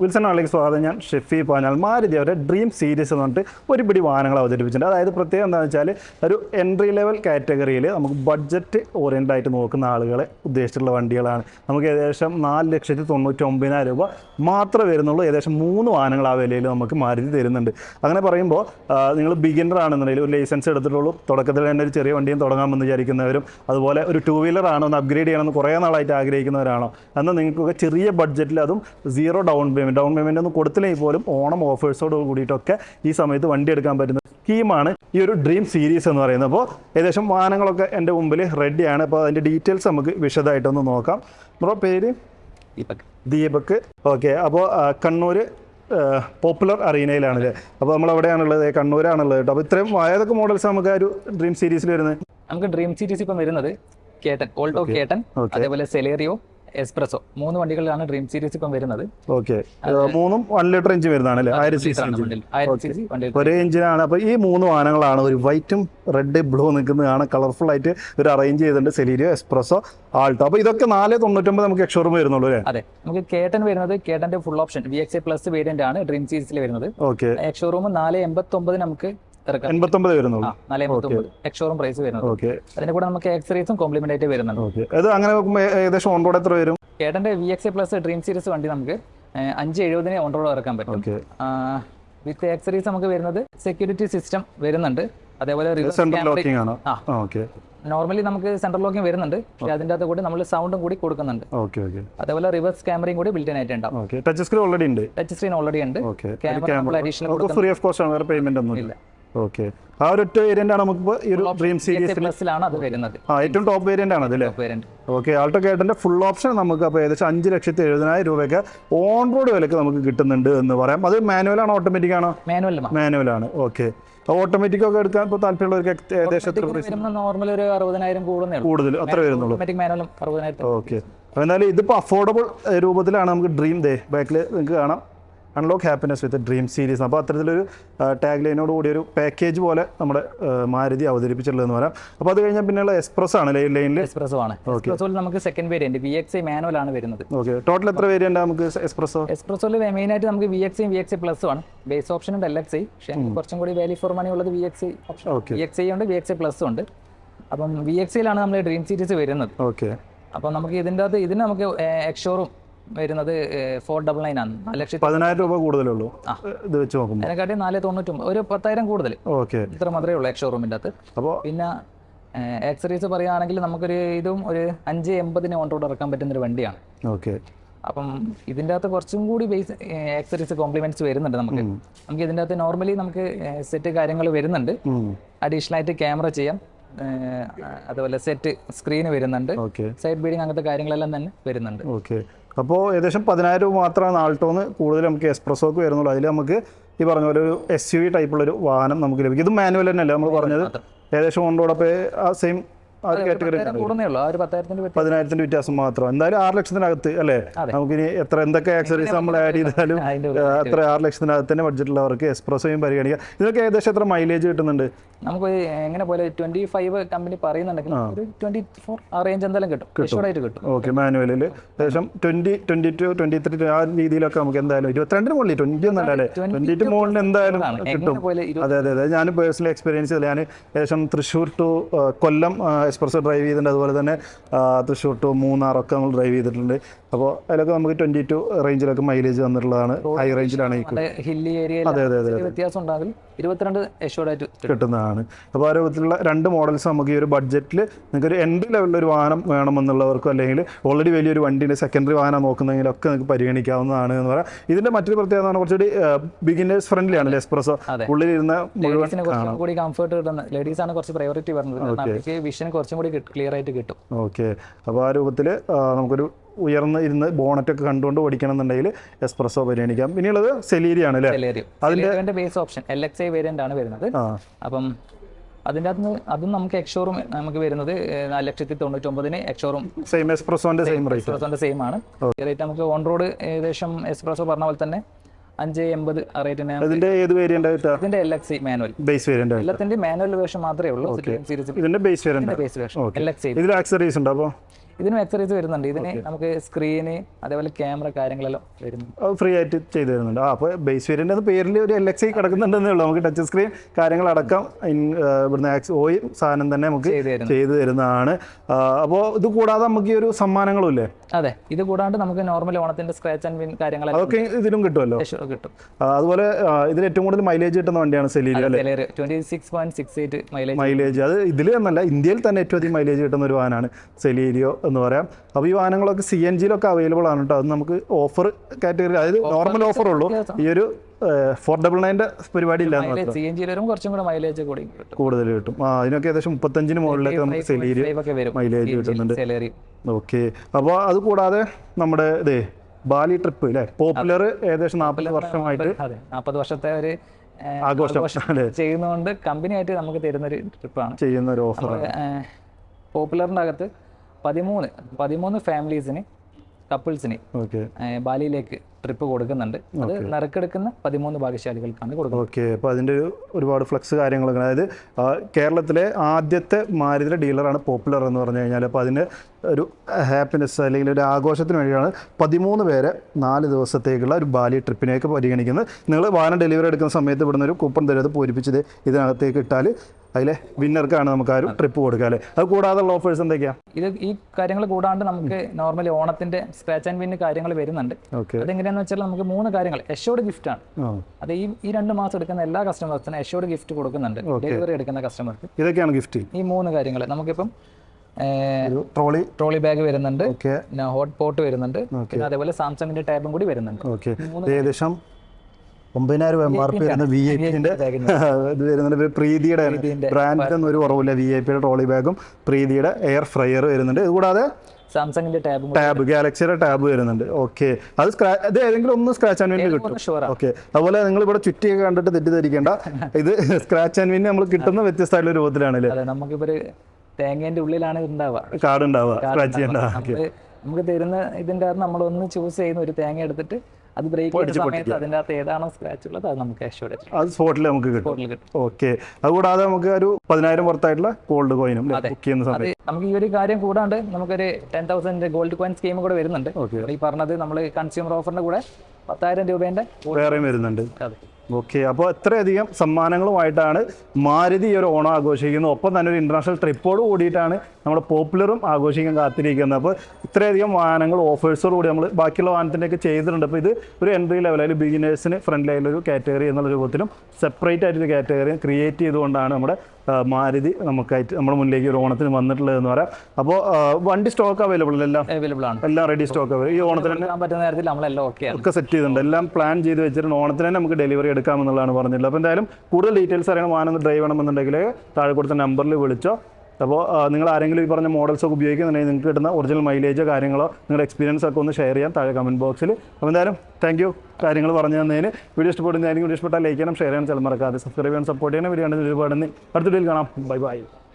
Wilson ആളിലേക്ക് സ്വാഗതം. ഞാൻ ഷെഫി പാഞ്ഞാൽ മാരുതി അവരുടെ ഡ്രീം സീരീസ് എന്ന് പറഞ്ഞിട്ട് ഒരു പിടി വാഹനങ്ങൾ അവതരിപ്പിച്ചിട്ടുണ്ട്. അതായത് പ്രത്യേകം എന്താണെന്ന് വെച്ചാൽ ഒരു എൻട്രി ലെവൽ കാറ്റഗറിയിൽ നമുക്ക് ബഡ്ജറ്റ് ഓറിയന്റ് ആയിട്ട് നോക്കുന്ന ആളുകളെ ഉദ്ദേശിച്ചിട്ടുള്ള വണ്ടികളാണ്. നമുക്ക് ഏകദേശം നാല് ലക്ഷത്തി തൊണ്ണൂറ്റി ഒമ്പതിനായിരം രൂപ മാത്രമേ വരുന്നുള്ളൂ. ഏകദേശം മൂന്ന് വാഹനങ്ങൾ ആ വിലയിൽ നമുക്ക് മാരുതി തരുന്നുണ്ട്. അങ്ങനെ പറയുമ്പോൾ നിങ്ങൾ ബിഗിനർ ആണെന്നുണ്ടെങ്കിൽ ഒരു ലൈസൻസ് എടുത്തിട്ടുള്ളൂ. തുടക്കത്തിൽ തന്നെ ഒരു ചെറിയ വണ്ടിയും തുടങ്ങാമെന്ന് വിചാരിക്കുന്നവരും അതുപോലെ ഒരു ടൂ വീലർ ആണോ ഒന്ന് അപ്ഗ്രേഡ് ചെയ്യണമെന്ന് കുറേ നാളായിട്ട് ആഗ്രഹിക്കുന്നവരാണോ? എന്നാൽ നിങ്ങൾക്കൊക്കെ ചെറിയ ബഡ്ജറ്റിൽ അതും zero down payment down payment ഒന്നും കൊടുത്തില്ലെങ്കിൽ പോലും ഓണം ഓഫേഴ്സോട് കൂടിയിട്ടൊക്കെ ഈ സമയത്ത് വണ്ടി എടുക്കാൻ പറ്റുന്ന സ്കീമാണ് ഈ ഒരു ഡ്രീം സീരീസ് എന്ന് പറയുന്നത്. അപ്പോൾ ഏകദേശം വാഹനങ്ങളൊക്കെ എന്റെ മുമ്പിൽ റെഡിയാണ് അപ്പോൾ അതിന്റെ ഡീറ്റെയിൽസ് നമുക്ക് വിശദമായിട്ടൊന്ന് നോക്കാം. ബ്രോ പേര്? ദീപക്. ദീപക്. ഓക്കെ. അപ്പോൾ കണ്ണൂർ പോപ്പുലർ അറീനയിലാണല്ലേ അപ്പോൾ നമ്മൾ എവിടെയാണുള്ളത് കണ്ണൂരാണുള്ളത് കേട്ടോ. അപ്പോൾ ഇത്രയും ഏതൊക്കെ മോഡൽസ് നമുക്ക് ആ ഒരു ഡ്രീം സീരീസിൽ വരുന്നത്? നമുക്ക് ഡ്രീം സീരീസ് ഇപ്പം വരുന്നത് കേട്ടൻ ഓൾട്ടോ കേട്ടൻ. അതേപോലെ സെലേറിയോ എക്സ്പ്രസോ മൂന്ന് വണ്ടികളിലാണ് ഡ്രീം സീരീസ് ഇപ്പം വരുന്നത്. ഓക്കെ. മൂന്നും വൺ ലിറ്റർ എഞ്ചിൻ വരുന്നതാണ് അല്ലേ? ആയിരം സി സി എഞ്ചിൻ വണ്ടിയിൽ. ആയിരം സി സി വണ്ടിയിൽ ഒരേ എഞ്ചിനാണ് അപ്പൊ ഈ മൂന്ന് വാഹനങ്ങളാണ് ഒരു വൈറ്റും റെഡ് ബ്ലൂ നിൽക്കുന്നതാണ് കളർഫുൾ ആയിട്ട് ഒരു അറേഞ്ച് ചെയ്തിട്ടുണ്ട് സെലീരിയോ എക്സ്പ്രസോ ആൾട്ടോ അപ്പൊ ഇതൊക്കെ നാല് തൊണ്ണൂറ്റൊമ്പത് നമുക്ക് എക്ഷോറും വരുന്നുള്ളൂ അല്ലേ? അതെ. നമുക്ക് കേട്ടൻ വരുന്നത് കേട്ടന്റെ full option V X A plus variant ആണ് ഡ്രീം സീരീസിൽ വരുന്നത്. ഓക്കെ. എക്ഷോറൂം നാല് എൺപത്തി ഒമ്പത് നമുക്ക് എൺപത്തൊമ്പത് വരുന്നുള്ളൂ. എൺപത്തി പ്രൈസ് വരുന്നത്. അതിന്റെ കൂടെ നമുക്ക് എക്സറീസും കോംപ്ലിമെന്റ് ആയിട്ട് വരുന്നുണ്ട്. അത് അങ്ങനെ ഏകദേശം ഓൺ റോഡ് എത്ര വരും? കേട്ടന്റെ V X plus dream series വണ്ടി നമുക്ക് അഞ്ച് എഴുപതിന് ഓൺ റോഡ് ഇറക്കാൻ പറ്റും. വിത്ത് ആക്സറീസ് നമുക്ക് വരുന്നത് സെക്യൂരിറ്റി സിസ്റ്റം വരുന്നുണ്ട്. അതേപോലെ. നോർമലി നമുക്ക് സെൻട്രൽ ലോക്കിംഗ് വരുന്നുണ്ട്. പക്ഷേ അതിന്റെ അകത്ത് കൂടി നമ്മൾ സൗണ്ടും കൂടി കൊടുക്കുന്നുണ്ട്. അതേപോലെ റിവേഴ്സ് ക്യാമറയും കൂടി ബിൽറ്റ് ആയിട്ട് ഉണ്ടാവും. ടച്ച് സ്ക്രീൻ ഓൾറെഡി ഉണ്ട്. ടച്ച് സ്ക്രീൻ ഓൾറെഡി ഉണ്ട്. ഓക്കെ. ക്യാമറ നമ്മൾ അഡീഷണൽ ഫ്രീ ഓഫ് കോസ്റ്റ് ആണ്. വേറെ പേയ്മെന്റ് ഒന്നും ഇല്ല. ഓക്കെ. ആ ഒരു ഒറ്റ വേരിയന്റ് ആണ് നമുക്ക് ഈ ഒരു ഡ്രീം സീരീസ് പ്ലസിലാണ് അത് വരുന്നത്. ആ ഏറ്റവും ടോപ്പ് വേരിയന്റ് ആണ് അതല്ലേ? ഓക്കെ ആൾട്ടോ കേട്ടന്റെ ഫുൾ ഓപ്ഷൻ നമുക്ക് അപ്പോൾ ഏകദേശം അഞ്ച് ലക്ഷത്തി എഴുപതിനായിരം രൂപയ്ക്ക് ഓൺ റോഡ് വിലക്ക് നമുക്ക് കിട്ടുന്നുണ്ട് എന്ന് പറയാം. അത് മാനുവൽ ആണോ ഓട്ടോമാറ്റിക് ആണോ? മാനുവൽ മാനുവൽ ആണ്. ഓക്കെ. ഓട്ടോമാറ്റിക് ഒക്കെ എടുക്കാൻ ഇപ്പോൾ താല്പര്യമുള്ളവർക്ക് ഏകദേശം നോർമൽ ഒരു അറുപതിനായിരം കൂടുതൽ അത്ര വരുന്നുള്ളൂ. ഓക്കെ. എന്നാലും ഇതിപ്പോൾ അഫോർഡബിൾ രൂപത്തിലാണ് നമുക്ക് ഡ്രീം ദേ ബാക്കിൽ നിങ്ങൾക്ക് കാണാം. Unlock happiness with dream series അപ്പോൾ അത്തരത്തിലൊരു ടാഗ് ലൈനോട് കൂടി ഒരു പാക്കേജ് പോലെ നമ്മുടെ മാരുതി അവതരിപ്പിച്ചിട്ടുള്ളതെന്ന് പറയാം. അപ്പോൾ അത് കഴിഞ്ഞാൽ പിന്നെയുള്ള എക്സ്പ്രസ് ആണ് ലൈൻ ലൈനിൽ എക്സ്പ്രസോ ആണ്. എക്സ്പ്രസോയിൽ നമുക്ക് second variant V X I manual ആണ് വരുന്നത്. ഓക്കെ ടോട്ടൽ എത്ര വേരിയന്റ് നമുക്ക് എക്സ്പ്രസ്സോ എക്സ്പ്രസോയിൽ മെയിൻ ആയിട്ട് നമുക്ക് V X I V X I plus ആണ്. ബേസ് ഓപ്ഷൻ ഉണ്ട് എൽ എക്സ് ഐ പക്ഷേ കുറച്ചും കൂടി വാല്യൂ ഫോർ മണി ഉള്ളത് V X I option okay V X I ഉണ്ട് വി എക്സ് ഐ പ്ലസ് ഉണ്ട്. അപ്പം വി എക്സ് ഐയിലാണ് നമ്മൾ ഡ്രീം സീരീസ് വരുന്നത്. ഓക്കെ അപ്പം നമുക്ക് ഇതിന്റെ അകത്ത് ഇതിന് നമുക്ക് എക്സ്ഷോറും വരുന്നത് ഫോർ ഡബിൾ നയൻ ആണ്. നാല് ലക്ഷത്തി പതിനായിരം രൂപ കൂടുതലുള്ളൂ ഇത് വെച്ച് നോക്കുമ്പോൾ അതിനെക്കാട്ടി നാല് തൊണ്ണൂറ്റി ഒരു പത്തായിരം കൂടുതൽ ഓക്കെ. ഇത്ര മാത്രമേ ഉള്ളൂ എക്സ്ഷോറൂമിന്റെ അകത്ത് അപ്പോൾ പിന്നെ ആക്സറീസ് പറയുകയാണെങ്കിൽ നമുക്കൊരു ഇതും ഒരു അഞ്ച് എൺപതിന് ഓൺ റോഡ് ഇറക്കാൻ പറ്റുന്ന ഒരു വണ്ടിയാണ്. ഓക്കെ. അപ്പം ഇതിന്റെ അകത്ത് കുറച്ചും കൂടി ബേസ് ആക്സറീസ് കോംപ്ലിമെന്റ്സ് വരുന്നുണ്ട് നമുക്ക്. നമുക്ക് ഇതിന്റെ അകത്ത് നോർമലി നമുക്ക് സെറ്റ് കാര്യങ്ങൾ വരുന്നുണ്ട്. അഡീഷണൽ ആയിട്ട് ക്യാമറ ചെയ്യാം. അതുപോലെ സെറ്റ് സ്ക്രീന് വരുന്നുണ്ട്. സൈഡ് ബീഡിങ് അങ്ങനത്തെ കാര്യങ്ങളെല്ലാം തന്നെ വരുന്നുണ്ട്. ഓക്കെ. അപ്പോൾ ഏകദേശം പതിനായിരം രൂപ മാത്രമാണ് ആൾട്ടോന്ന് കൂടുതൽ നമുക്ക് എക്സ്പ്രസോക്ക് വരുന്നുള്ളൂ. അതിൽ നമുക്ക് ഈ പറഞ്ഞ പോലെ ഒരു എസ് യു വി ടൈപ്പുള്ളൊരു വാഹനം നമുക്ക് ലഭിക്കും. ഇത് മാനുവൽ തന്നെയല്ലേ നമ്മൾ പറഞ്ഞത്? ഏകദേശം ഓൺ ആ സെയിം ആ ഉള്ളൂ ആ ഒരു പതിനായിരത്തിന്റെ വ്യത്യാസം. മാത്രം. എന്തായാലും ആറ് ലക്ഷത്തിനകത്ത് അല്ലേ? നമുക്ക് നമുക്കിനി എത്ര എന്തൊക്കെ ആക്സറീസ് നമ്മൾ ആഡ് ചെയ്താലും അത്ര ആറ് ലക്ഷത്തിനകത്ത് തന്നെ ബഡ്ജറ്റുള്ളവർക്ക് എക്സ്പ്രസോയും പരിഗണിക്കാം. ഇതൊക്കെ ഏകദേശം എത്ര മൈലേജ് കിട്ടുന്നുണ്ട്? നമുക്ക് എങ്ങനെ പോലെ ട്വന്റി ഫൈവ് കമ്പനി പറയുന്നുണ്ടെങ്കിൽ ഒരു ട്വന്റി ഫോർ ആ റേഞ്ച് എന്തായാലും കിട്ടും. ആയിട്ട് കിട്ടും. ഓക്കെ മാനുവലിൽ ഏകദേശം twenty twenty two twenty three ആ രീതിയിലൊക്കെ നമുക്ക് എന്തായാലും ഇരുപത്തിരണ്ടിന് മുകളിൽ ട്വന്റി ഒന്നും അല്ലേ 22 ട്വന്റി ടു മുകളിൽ എന്തായാലും കിട്ടും. അതെ അതെ അതെ. ഞാൻ പേഴ്സണലി എക്സ്പീരിയൻസ് ചെയ്തില്ല ഞാൻ ഏകദേശം Thrissur to Kollam express drive ചെയ്തിട്ടുണ്ട്. അതുപോലെ തന്നെ തൃശ്ശൂർ ടു മൂന്നാറൊക്കെ നമ്മൾ ഡ്രൈവ് ചെയ്തിട്ടുണ്ട്. അപ്പോൾ അതിലൊക്കെ നമുക്ക് ട്വന്റി ടു റേഞ്ചിലൊക്കെ മൈലേജ് തന്നിട്ടുള്ളതാണ്. ഹൈ റേഞ്ചിലാണ് അതെ അതെ അതെ വ്യത്യാസം ഉണ്ടാകും ഇരുപത്തിരണ്ട് assured കിട്ടുന്നതാണ്. അപ്പോൾ ആ രൂപത്തിലുള്ള രണ്ട് മോഡൽസ് നമുക്ക് ഈ ഒരു ബഡ്ജറ്റിൽ നിങ്ങൾക്ക് ഒരു എൻട്രി ലെവലിൽ ഒരു വാഹനം വേണമെന്നുള്ളവർക്കും അല്ലെങ്കിൽ ഓൾറെഡി വലിയൊരു വണ്ടിയുടെ സെക്കൻഡറി വാഹനം നോക്കുന്നെങ്കിലൊക്കെ നിങ്ങൾക്ക് പരിഗണിക്കാവുന്നതാണ് എന്ന് പറയാം. ഇതിന്റെ മറ്റൊരു പ്രത്യേകത എന്ന് പറഞ്ഞാൽ കുറച്ചുകൂടി ബിഗിനേഴ്സ് ഫ്രണ്ട്ലി ആണ്. എക്സ്പ്രസോ ഉള്ളിൽ ഉള്ളിലിരുന്ന മുഴുവൻ കൂടി കംഫർട്ട് കിട്ടുന്ന ലേഡീസ് ആണ് കുറച്ച് പ്രയോറിറ്റി പറഞ്ഞത് വിഷൻ കുറച്ചും കൂടി ക്ലിയർ ആയിട്ട് കിട്ടും. ഓക്കെ അപ്പോൾ ആ രൂപത്തിൽ നമുക്കൊരു ഉയർന്ന് ഇരുന്ന് ബോണറ്റൊക്കെ കണ്ടുകൊണ്ട് ഓടിക്കണം എന്നുണ്ടെങ്കിൽ എക്സ്പ്രസോ പരിഗണിക്കാം. പിന്നെയുള്ളത് സെലീരിയാണ് അല്ലേ? സെലേറിയോന്റെ base option L X I variant ആണ് വരുന്നത്. അപ്പം അതിന്റെ അകത്ത് അതും നമുക്ക് എക്സോറും നമുക്ക് വരുന്നത് നാല് ലക്ഷത്തി തൊണ്ണൂറ്റൊമ്പതിന് എക്സോറും സെയിം എക്സ്പ്രസോന്റെ സെയിം റേറ്റ് എക്സ്പ്രസോന്റെ സെയിം ആണ്. റേറ്റ് നമുക്ക് ഓൺ റോഡ് ഏകദേശം എക്സ്പ്രസോ പറഞ്ഞ പോലെ തന്നെ അഞ്ച് എൺപത് റേറ്റിന് ഇതിന്റെ ഏത് വേരിയന്റ് ഇതിന്റെ L X manual base variant എല്ലാത്തിന്റെ മാനുവൽ വേർഷൻ മാത്രമേ ഉള്ളൂ. സീരീസ് ഇതിന്റെ base variant base version L X I ഇതിൽ ആക്സറീസ് ഉണ്ടോ അപ്പോൾ? ഇതിനും എക്സറൈസ് വരുന്നുണ്ട്. ഇതിന് നമുക്ക് സ്ക്രീന് അതേപോലെ ക്യാമറ കാര്യങ്ങളെല്ലാം വരുന്നുണ്ട് ഫ്രീ ആയിട്ട് ചെയ്തു തരുന്നുണ്ട്. അപ്പോൾ ബേസ് വേരിയന്റെ പേരിൽ ഒരു എൽ എക്സ് ഐ കിടക്കുന്നുണ്ടെന്നേ ഉള്ളൂ. നമുക്ക് ടച്ച് സ്ക്രീൻ കാര്യങ്ങളടക്കം ഇവിടുന്ന് ഓയി സാധനം തന്നെ നമുക്ക് ചെയ്തു തരുന്നു. ചെയ്തു തരുന്നതാണ്. അപ്പോൾ ഇത് കൂടാതെ നമുക്ക് ഈ ഒരു സമ്മാനങ്ങളും ഇല്ലേ? അതെ. ഇത് കൂടാണ്ട് നമുക്ക് നോർമൽ ഓണത്തിന്റെ സ്ക്രാച്ച് ആൻഡ് വിൻ കാര്യങ്ങൾ അതൊക്കെ ഇതിലും കിട്ടുമല്ലോ? കിട്ടും. അതുപോലെ ഇതിൽ ഏറ്റവും കൂടുതൽ മൈലേജ് കിട്ടുന്ന വണ്ടിയാണ് മൈലേജ് മൈലേജ് അത് ഇതിൽ എന്നല്ല ഇന്ത്യയിൽ തന്നെ ഏറ്റവും അധികം മൈലേജ് കിട്ടുന്ന ഒരു വാഹനമാണ് സെലീരിയോ എന്ന് പറയാം. അപ്പോൾ ഈ വാഹനങ്ങളൊക്കെ സി എൻ ജിയിലൊക്കെ അവൈലബിൾ ആണ് കേട്ടോ അത് നമുക്ക് ഓഫർ കാറ്റഗറി അതായത് നോർമൽ ഓഫർ ഉള്ളൂ. ഈ ഒരു ഫോർ ഡബിൾ നയന്റെ പരിപാടി ഇല്ല എന്ന് മൈലേജ് സി എൻ ജിയിൽ കുറച്ചും കൂടെ മൈലേജ് കൂടി കൂടുതൽ കിട്ടും. ആ അതിനൊക്കെ ഏകദേശം മുപ്പത്തഞ്ചിന് മുകളിലേക്ക് നമുക്ക് വരും മൈലേജ് കിട്ടുന്നുണ്ട്. ഓക്കെ അപ്പോൾ അത് കൂടാതെ നമ്മുടെ ഇതേ ബാലി ട്രിപ്പ് അല്ലേ പോപ്പുലർ ഏകദേശം നാൽപ്പത് വർഷമായിട്ട് നാൽപ്പത് വർഷത്തെ ഒരു ആഘോഷം ചെയ്യുന്നതുകൊണ്ട് കമ്പനി ആയിട്ട് നമുക്ക് തരുന്നൊരു ട്രിപ്പാണ് ചെയ്യുന്ന ഒരു ഓഫറാണ് പോപ്പുലറിന്റെ അകത്ത് പതിമൂന്ന് പതിമൂന്ന് ഫാമിലീസിന് കപ്പിൾസിന് ബാലിയിലേക്ക് ട്രിപ്പ് കൊടുക്കുന്നുണ്ട്. അത് നറുക്കെടുക്കുന്ന പതിമൂന്ന് ഭാഗ്യശാലികൾക്കാണ് കൊടുക്കുന്നത്. ഓക്കെ. അപ്പോൾ അതിന്റെ ഒരു ഒരുപാട് ഫ്ലക്സ് കാര്യങ്ങളൊക്കെ അതായത് കേരളത്തിലെ ആദ്യത്തെ മാരുതിയുടെ ഡീലറാണ് പോപ്പുലർ എന്ന് പറഞ്ഞു കഴിഞ്ഞാൽ അപ്പോൾ അതിന് ഒരു ഹാപ്പിനെസ് അല്ലെങ്കിൽ ഒരു ആഘോഷത്തിന് വേണ്ടിയാണ് പതിമൂന്ന് പേരെ നാല് ദിവസത്തേക്കുള്ള ഒരു ബാലി ട്രിപ്പിനേക്ക് പരിഗണിക്കുന്നത്. നിങ്ങൾ വാഹനം ഡെലിവറി എടുക്കുന്ന സമയത്ത് ഇവിടുന്ന് ഒരു കൂപ്പൺ തരും. അത് പൂരിപ്പിച്ചത് ഇതിനകത്തേക്ക് ഇട്ടാൽ അതിലെ വിന്നർക്കാണ് നമുക്ക് ആ. ഒരു ട്രിപ്പ് കൊടുക്കുക അല്ലേ? അത് കൂടാതെയുള്ള ഓഫേഴ്സ് എന്തൊക്കെയാണ് ഇത് ഈ കാര്യങ്ങൾ കൂടാണ്ട് നമുക്ക് നോർമലി ഓണത്തിന്റെ സ്ക്രാച്ച് ആൻഡ് വിൻ കാര്യങ്ങൾ വരുന്നുണ്ട്. അതെങ്ങനെയാന്ന് വെച്ചാൽ നമുക്ക് മൂന്ന് കാര്യങ്ങൾ. എഷോർഡ് ഗിഫ്റ്റ് ആണ്. അത് ഈ ഈ രണ്ട് മാസം എടുക്കുന്ന എല്ലാ കസ്റ്റമേഴ്സിനും എഷോർഡ് ഗിഫ്റ്റ് കൊടുക്കുന്നുണ്ട്. ഡെലിവറി എടുക്കുന്ന കസ്റ്റമർക്ക് ഇതൊക്കെയാണ് ഗിഫ്റ്റ് ഈ മൂന്ന് കാര്യങ്ങൾ. നമുക്കിപ്പം ട്രോളി ട്രോളി ബാഗ് വരുന്നുണ്ട്. ഹോട്ട് പോട്ട് വരുന്നുണ്ട്. പിന്നെ അതേപോലെ സാംസങ്ങിന്റെ ടാബും കൂടി വരുന്നുണ്ട്. ഏകദേശം ഒമ്പതിനായിരം എം ആർ പി വരുന്ന വി ഐ പിന്റെ ഇത് വരുന്നുണ്ട് പ്രീതിയുടെ ബ്രാൻഡിനൊന്നും ഒരു കുറവില്ല വി ഐ പിയുടെ ട്രോളി ബാഗും പ്രീതിയുടെ എയർ ഫ്രയർ വരുന്നുണ്ട്. ഇത് കൂടാതെ സാംസങ്ങിന്റെ ടാബും ടാബ് ഗാലക്സിയുടെ ടാബ് വരുന്നുണ്ട്. ഓക്കെ അത് സ്ക്രാച്ച് അത് ഏതെങ്കിലും ഒന്ന് സ്ക്രാച്ച് ആൻഡ് വിൻ കിട്ടും. ഓക്കെ അതുപോലെ നിങ്ങൾ ഇവിടെ ചുറ്റിയൊക്കെ കണ്ടിട്ട് തെറ്റിദ്ധരിക്കേണ്ട. ഇത് സ്ക്രാച്ച് ആൻഡ് വിൻ നമ്മൾ കിട്ടുന്ന വ്യത്യസ്തമായിട്ടുള്ള രൂപത്തിലാണ് അല്ലേ നമുക്കിപ്പോ തേങ്ങേന്റെ ഉള്ളിലാണ് ഉണ്ടാവുക കാർഡ് ഉണ്ടാവുക സ്ക്രാച്ച് ചെയ്യേണ്ട. നമുക്ക് തരുന്ന ഇതിന്റെ കാരണം നമ്മൾ ഒന്ന് ചൂസ് ചെയ്യുന്ന ഒരു തേങ്ങ എടുത്തിട്ട് അത് ബ്രേക്ക് സമയത്ത് അതിന്റെ അകത്ത് ഏതാണോ സ്ക്രാച്ച് ഉള്ളത് അത് നമുക്ക് അഷ്യൂർഡ് അത് സ്പോട്ടിൽ നമുക്ക് കിട്ടും. ഓക്കെ അതുകൂടാതെ നമുക്ക് ഒരു പതിനായിരം പുറത്തായിട്ടുള്ള ഗോൾഡ് കോയിനും ബുക്ക് ചെയ്യുന്ന സമയത്ത്. നമുക്ക് ഈ ഒരു കാര്യം കൂടാണ്ട് നമുക്കൊരു ten thousand gold coin scheme കൂടെ വരുന്നുണ്ട്. ഈ പറഞ്ഞത് നമ്മൾ കൺസ്യൂമർ ഓഫറിന്റെ കൂടെ പത്തായിരം രൂപേന്റെ വേറെയും വരുന്നുണ്ട്. അതെ. ഓക്കെ അപ്പോൾ ഇത്രയധികം സമ്മാനങ്ങളുമായിട്ടാണ് മാരുതി ഈ ഒരു ഓണം ആഘോഷിക്കുന്നത്. ഒപ്പം തന്നെ ഒരു ഇന്റർനാഷണൽ ട്രിപ്പോട് കൂടിയിട്ടാണ് നമ്മുടെ പോപ്പുലറും ആഘോഷിക്കാൻ കാത്തിരിക്കുന്നത്. അപ്പോൾ ഇത്രയധികം വാഹനങ്ങൾ ഓഫേഴ്സോട് കൂടി നമ്മൾ ബാക്കിയുള്ള വാഹനത്തിന്റെയൊക്കെ ചെയ്തിട്ടുണ്ട്. അപ്പോൾ ഇത് ഒരു എൻട്രി ലെവൽ അതിൽ ബിഗിനേഴ്സിന് ഫ്രണ്ട്ലി ഒരു കാറ്റഗറി എന്നുള്ള രൂപത്തിലും സെപ്പറേറ്റ് ആയിട്ടൊരു കാറ്റഗറി ക്രിയേറ്റ് ചെയ്തുകൊണ്ടാണ് നമ്മുടെ മാരുതി നമുക്കായിട്ട് നമ്മുടെ മുന്നിലേക്ക് ഒരു ഓണത്തിന് വന്നിട്ടുള്ളത് എന്ന് പറയാം അപ്പോൾ വണ്ടി സ്റ്റോക്ക് അവൈലബിൾ എല്ലാം? അവൈലബിൾ ആണ്. എല്ലാം റെഡി സ്റ്റോക്ക് അവൈലബിൾ ഈ ഓണത്തിന് കൊടുക്കാൻ പറ്റുന്ന നേരത്തിൽ നമ്മളെല്ലാം ഓക്കെ ഒക്കെ സെറ്റ് ചെയ്തിട്ടുണ്ട്. എല്ലാം പ്ലാൻ ചെയ്ത് വെച്ചിട്ടുണ്ട്. ഓണത്തിന് തന്നെ നമുക്ക് ഡെലിവറി എടുക്കാമെന്നുള്ളതാണ് പറഞ്ഞിട്ടുള്ളത്. അപ്പോൾ എന്തായാലും കൂടുതൽ ഡീറ്റെയിൽസ് അറിയണം. വാഹനം ഒന്ന് ഡ്രൈവ് ചെയ്യണമെന്നുണ്ടെങ്കിൽ താഴെ കൊടുത്ത നമ്പറിൽ വിളിച്ചോ. അപ്പോൾ നിങ്ങൾ ആരെങ്കിലും ഈ പറഞ്ഞ മോഡൽസ് ഒക്കെ ഉപയോഗിക്കുന്നുണ്ടെങ്കിൽ നിങ്ങൾക്ക് കിട്ടുന്ന ഒറിജിനൽ മൈലേജോ കാര്യങ്ങളോ നിങ്ങളുടെ എക്സ്പീരിയൻസ് ഒക്കെ ഒന്ന് ഷെയർ ചെയ്യാം താഴെ കമന്റ് ബോക്സിൽ അപ്പോൾ എന്തായാലും താങ്ക് യു കാര്യങ്ങൾ പറഞ്ഞു തന്നതിന്. വീഡിയോ ഇഷ്ടപ്പെടുന്നതായിരിക്കും വീഡിയോ ഇഷ്ടപ്പെട്ടാൽ ലൈക്ക് ചെയ്യണം ഷെയർ ചെയ്യണം ചില മറക്കാതെ. സബ്സ്ക്രൈബ് ചെയ്യാൻ സപ്പോർട്ട് ചെയ്യണം. വീഡിയോ കണ്ടതിന് ഒരുപാട്. അടുത്ത വീഡിയോയിൽ കാണാം. Bye bye